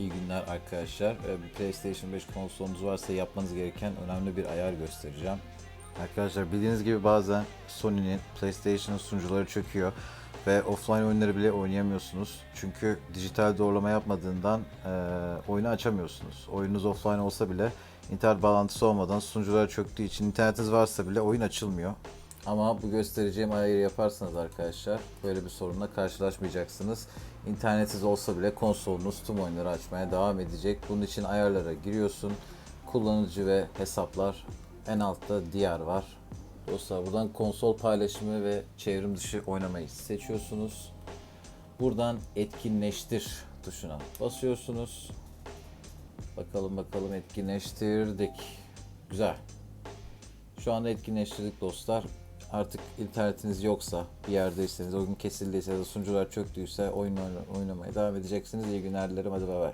İyi günler arkadaşlar. Ee, Bir PlayStation 5 konsolunuz varsa yapmanız gereken önemli bir ayar göstereceğim. Arkadaşlar bildiğiniz gibi bazen Sony'nin PlayStation sunucuları çöküyor ve offline oyunları bile oynayamıyorsunuz. Çünkü dijital doğrulama yapmadığından e, oyunu açamıyorsunuz. Oyununuz offline olsa bile internet bağlantısı olmadan sunucular çöktüğü için internetiniz varsa bile oyun açılmıyor. Ama bu göstereceğim ayarı yaparsanız arkadaşlar böyle bir sorunla karşılaşmayacaksınız. İnternetiniz olsa bile konsolunuz tüm oyunları açmaya devam edecek. Bunun için ayarlara giriyorsun. Kullanıcı ve hesaplar en altta diğer var. Dostlar buradan konsol paylaşımı ve çevrim dışı oynamayı seçiyorsunuz. Buradan etkinleştir tuşuna basıyorsunuz. Bakalım bakalım etkinleştirdik. Güzel. Şu anda etkinleştirdik dostlar. Artık internetiniz yoksa, bir yerdeyseniz, oyun kesildiyse ya da sunucular çöktüyse oyun oyna- oynamaya devam edeceksiniz. İyi günler dilerim. Hadi bay bay.